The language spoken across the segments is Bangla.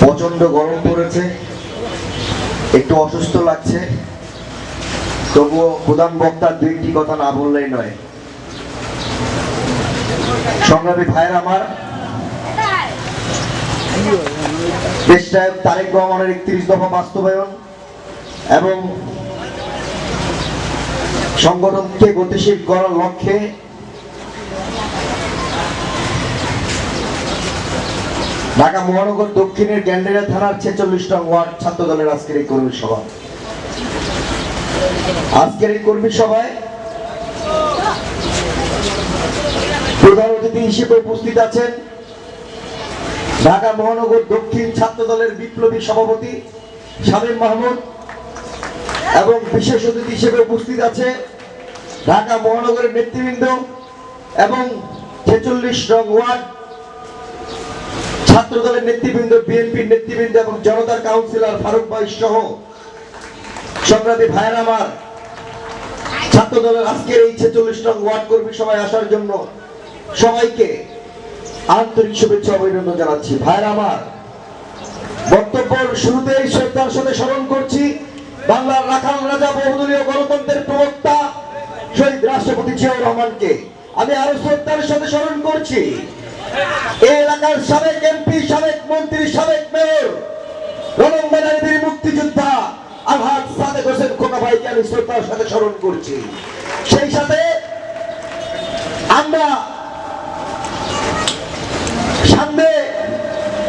প্রচণ্ড গরম পড়েছে। একটু অসুস্থ লাগছে। তবুও প্রধান বক্তার দুইটি কথা না বললেই নয়। সংগ্রামী ভাইয়ের আমার। দেশটায় তারেক রহমানের একত্রিশ দফা বাস্তবায়ন এবং সংগঠনকে গতিশীল করার লক্ষ্যে ঢাকা মহানগর দক্ষিণের গ্যান্ডেরা থানার ছেচল্লিশ নং ওয়ার্ড ছাত্র দলের আজকের এই কর্মী সভা। আজকের এই কর্মী সভায় প্রধান অতিথি হিসেবে উপস্থিত আছেন ঢাকা মহানগর দক্ষিণ ছাত্র দলের বিপ্লবী সভাপতি শামীম মাহমুদ এবং বিশেষ অতিথি হিসেবে উপস্থিত আছে ঢাকা মহানগরের নেতৃবৃন্দ এবং ছেচল্লিশ নং ওয়ার্ড ছাত্র দলের নেতৃবৃন্দ, বিএনপির নেতৃবৃন্দ এবং জনতার কাউন্সিলর ফারুক ভাই সহ সংগ্রামী ভাইয়ের আমার ছাত্র দলের আজকের এই ছেচল্লিশ নং ওয়ার্ড কর্মী সভায় আসার জন্য সবাইকে আন্তরিক শুভেচ্ছা অভিনন্দন জানাচ্ছি। ভাইয়ের আমার বক্তব্য শুরুতেই শ্রদ্ধার সাথে স্মরণ করছি। বাংলার রাখাল রাজা বহুদলীয় গণতন্ত্রের প্রবক্তা শহীদ রাষ্ট্রপতি জিয়াউর রহমানকে আমি আরও শ্রদ্ধার সাথে স্মরণ করছি। এলাকার সাবেক এমপি, সাবেক মন্ত্রী, সাবেক মেয়র মুক্তিযোদ্ধা আলহাজ সাদেক হোসেন খোকা ভাইকে আমি শ্রদ্ধার সাথে স্মরণ করছি। সেই সাথে আমরা সামনে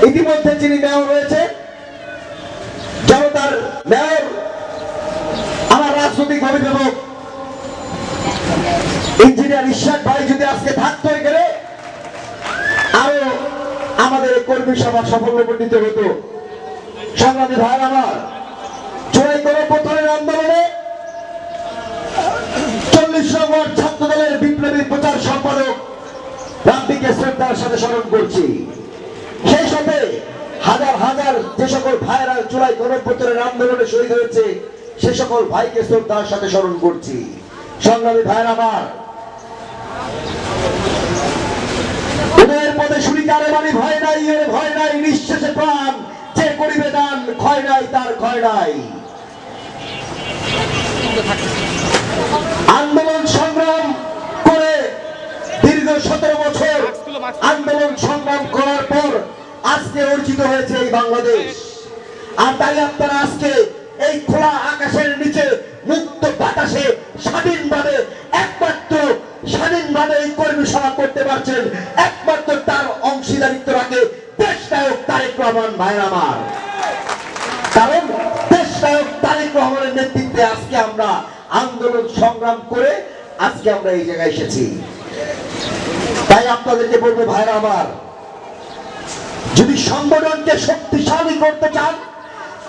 ইতিমধ্যে যিনি মেয়র রয়েছে জনতার মেয়র আমার রাজনৈতিক অভিভাবক ইঞ্জিনিয়ার ইশাক ভাই যদি আজকে থাকতো এখানে আরও আমাদের কর্মী সভা সাফল্যমণ্ডিত হতো। সংগ্রামী ভাই আমার জয় করে প্রথমের আন্দোলনে চল্লিশ নম্বর ছাত্র দলের বিপ্লবী প্রচার সম্পাদক রাব্বিকে শ্রদ্ধার সাথে স্মরণ করছি। সেই সাথে হাজার হাজার যে সকল ভাইয়েরা চূড়াই গণপ্রচারের আন্দোলনে শহীদ হয়েছে সে সকল ভাইকে শ্রদ্ধার সাথে স্মরণ করছি। সংগ্রামী ভাইয়ের আমার শুনিকারে বাড়ি ভয় নাই, এর ভয় নাই প্রাণ যে করিবে দান, ক্ষয় নাই, তার ক্ষয় নাই। আন্দোলন সংগ্রাম করে দীর্ঘ সতেরো বছর আন্দোলন সংগ্রাম করার পর আজকে অর্জিত হয়েছে এই বাংলাদেশ। আর তাই আপনারা আজকে এই খোলা আকাশের নিচে মুক্ত বাতাসে স্বাধীনভাবে একমাত্র স্বাধীনভাবে এই কর্মী সভা করতে পারছেন, একমাত্র তার অংশীদারিত্ব রাখে দেশ নায়ক তারেক রহমান ভাইয়ের আমার। কারণ দেশ নায়ক তারেক রহমানের নেতৃত্বে আজকে আমরা আন্দোলন সংগ্রাম করে আজকে আমরা এই জায়গায় এসেছি। তাই আপনাদেরকে বলব ভাইরা আমার, যদি সংগঠনকে শক্তিশালী করতে চান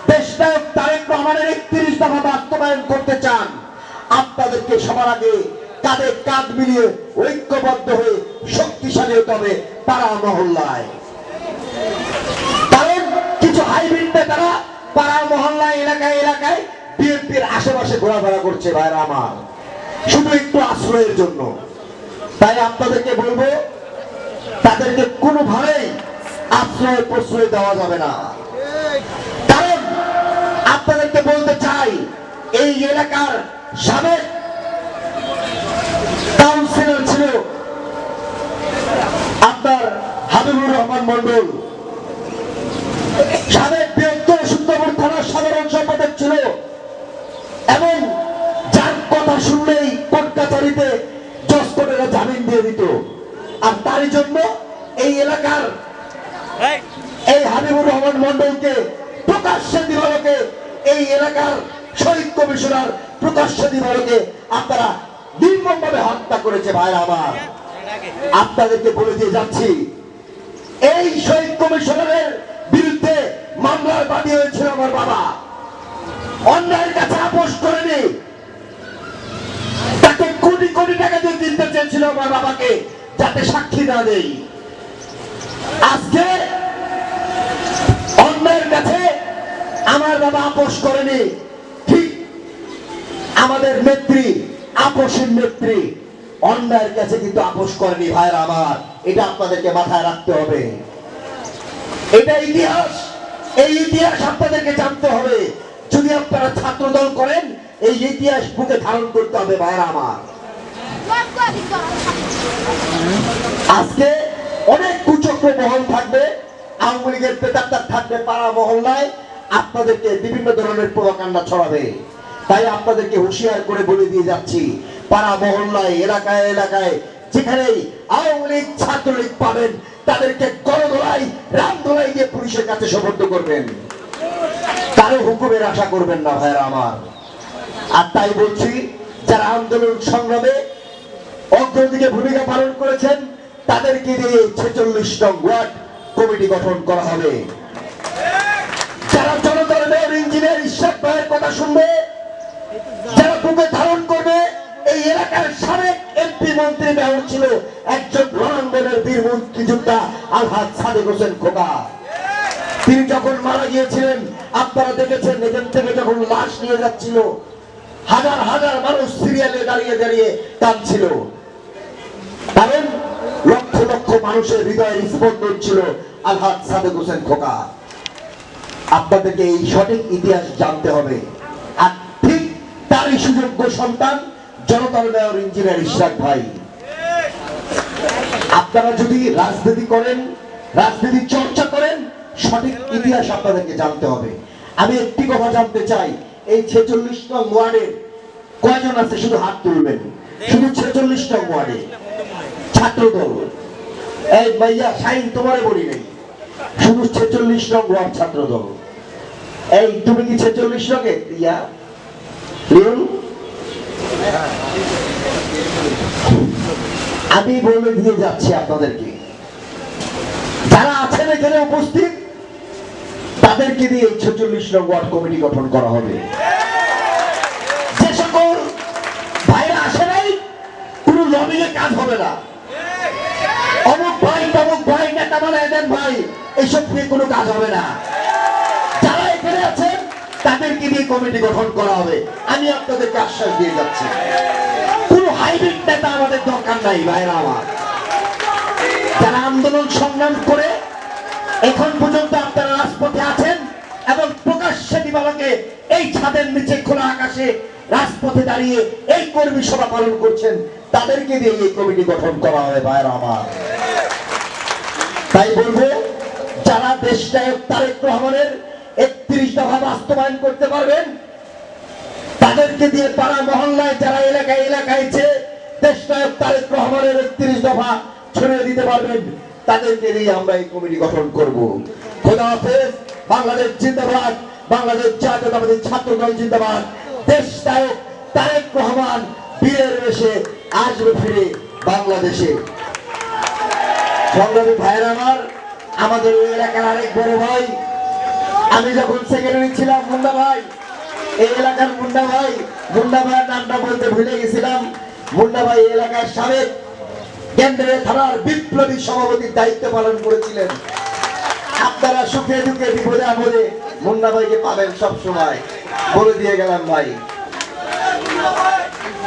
দেশ তারেক রহমানের একত্রিশ দফা বাস্তবায়ন করতে চান। আপনাদেরকে সবার আগে কাঁধে কাঁধ মিলিয়ে ঐক্যবদ্ধ হয়ে শক্তিশালী হতে হবে পাড়া মহল্লায়। কিছু হাইব্রিড নেতারা পাড়া মহল্লায় এলাকায় এলাকায় বিএনপির আশেপাশে ঘোরাফেরা করছে ভাইরা আমার। শুধু একটু আশ্রয়ের জন্য। তাই আপনাদেরকে বলব, তাদেরকে কোনোভাবেই আশ্রয় প্রশ্রয় দেওয়া যাবে না। আপনাদেরকে বলতে চাই এই এলাকার সাবেক কাউন্সিলর ছিল আপনার হাবিবুর রহমান মন্ডল সাবেক বৃহত্তর সুন্দরবন থানার সাধারণ সম্পাদক ছিল। এবং যার কথা শুনলেই কোর্ট কাছারিতে জজ কোর্টেরা জামিন দিয়ে দিত। আর তারই জন্য এই এলাকার এই হাবিবুর রহমান মন্ডলকে প্রকাশ্যে দিবালকে এই এলাকার শহীদ কমিশনার প্রকাশ্যে দিবালকে আপনারা নির্মমভাবে হত্যা করেছে ভাই আমার। আপনাদেরকে বলে দিয়ে যাচ্ছি, এই শহীদ কমিশনারের বিরুদ্ধে মামলার বাদী হয়েছিল আমার বাবা। অন্যায়ের কাছে আপোষ করেনি। তাকে কোটি কোটি টাকা দিয়ে দিতে চেয়েছিল আমার বাবাকে, যাতে সাক্ষী না দেই। আজকে অন্যায়ের কাছে আমার বাবা আপোষ করেনি। ঠিক আমাদের নেত্রী, আপোষের নেত্রী। অন্যায়ের কাছে কিন্তু আপোষ করেনি ভাইরা আমার। এটা আপনাদেরকে মাথায় রাখতে হবে। এটা ইতিহাস। এই ইতিহাস আপনাদেরকে জানতে হবে। যদি আপনারা ছাত্রদল করেন, এই ইতিহাস বুকে ধারণ করতে হবে ভাইরা আমার। আজকে অনেক কুচক্র মহল থাকবে। আওয়ামী লীগের পেতাত্তার থাকবে পাড়া মহল্লায়। আপনাদেরকে বিভিন্ন ধরনের প্রভাকাণ্ডা ছড়াবে। তাই আপনাদেরকে হুঁশিয়ার করে বলে দিয়ে যাচ্ছি, পাড়া মহল্লায়, এলাকায় এলাকায়, যেখানেই আওয়ামী লীগ, ছাত্রলীগ পাবেন, তাদেরকে করদোলাই রামদোলাই দিয়ে পুলিশের কাছে সমর্থ করবেন। কারও হুকুমের আশা করবেন না ভাইরা আমার। আর তাই বলছি, যারা আন্দোলন সংগ্রামে অগ্রদিকে ভূমিকা পালন করেছেন, তাদেরকে দিয়ে ছেচল্লিশ নং ওয়ার্ড কমিটি গঠন করা হবে যারা জনতার মেয়র ইঞ্জিনিয়ার ইশাক ভাইয়ের কথা শুনবে, যারা বুকে ধারণ করবে, এই এলাকার সাবেক এমপি মন্ত্রী মেয়র ছিল একজন রণাঙ্গনের বীর মুক্তিযোদ্ধা আলহাজ সাদেক হোসেন খোকা। তিনি যখন মারা গিয়েছিলেন, আপনারা দেখেছেন এখান থেকে যখন লাশ নিয়ে যাচ্ছিল, হাজার হাজার মানুষ সিরিয়ালে দাঁড়িয়ে দাঁড়িয়ে কাঁদছিল। কারণ লক্ষ লক্ষ মানুষের হৃদয়ের স্পন্দন ছিল আলহাজ সাদেক হোসেন খোকা। আপনাদেরকে এই সঠিক ইতিহাস জানতে হবে। আর ঠিক তারই সুযোগ্য সন্তান জনতার মেয়র ইঞ্জিনিয়ার ইশরাক ভাই। আপনারা যদি রাজনীতি করেন রাজনীতি চর্চা করেন, সঠিক ইতিহাস আপনাদেরকে জানতে হবে। আমি একটি কথা জানতে চাই, এই ছেচল্লিশ নং ওয়ার্ডে কয়জন আছে শুধু হাত তুলবেন? শুধু ছেচল্লিশ নং ওয়ার্ডে ছাত্রদল। এই ভাইয়া, সাইন তোমারে বলি নেই। শুধু ছেচল্লিশ নং ওয়ার্ড ছাত্রদল এই, তুমি কি ছেচল্লিশ রঙে ইয়া। আমি বলে দিয়ে যাচ্ছি আপনাদেরকে। যারা আছেন এখানে উপস্থিত, তাদেরকে দিয়ে ছেচল্লিশ নং ওয়ার্ড কমিটি গঠন করা হবে। যে সকল ভাইরা আসে নাই, কোনো লবিংয়ে কাজ হবে না অমুক ভাই তমুক ভাই এখন পর্যন্ত আপনারা রাজপথে আছেন এবং প্রকাশ্যে দিবালকে এই ছাদের নিচে খোলা আকাশে রাজপথে দাঁড়িয়ে এই কর্মী সভা পালন করছেন, তাদেরকে দিয়ে এই কমিটি গঠন করা হবে ভাইরা আমার। তাই বলব, যারা দেশ নায়ক তারেক রহমানের একত্রিশ দফা বাস্তবায়ন করতে পারবেন, তাদেরকে দিয়ে পাড়া মহল্লায় যারা এলাকায় এলাকায় যে দেশ নায়ক তারেক রহমানের একত্রিশ দফা ছড়িয়ে দিতে পারবেন, তাদেরকে দিয়ে আমরা এই কমিটি গঠন করব। খোদা হাফেজ, বাংলাদেশ জিন্দাবাদ, বাংলাদেশ জাতীয়তাবাদী ছাত্র দল জিন্দাবাদ। দেশ নায়ক তারেক রহমান বীরের বেশে আসবে ফিরে বাংলাদেশে। সংগ্রামী ভাইয়ের আমার, আমাদের ওই এলাকার আরেক বড় ভাই। আমি যখন সেক্রেটারি ছিলাম, মুন্ডা ভাই, এই এলাকার মুন্ডা ভাই, মুন্ডা ভাইয়ের নামটা বলতে ভুলে গেছিলাম। মুন্ডা ভাই এলাকার সাবেক কেন্দ্রের থানার বিপ্লবী সভাপতির দায়িত্ব পালন করেছিলেন। আপনারা সুখে দুঃখে বিপদে আপদে মুন্না ভাইকে পাবেন সব সময় বলে দিয়ে গেলাম ভাই।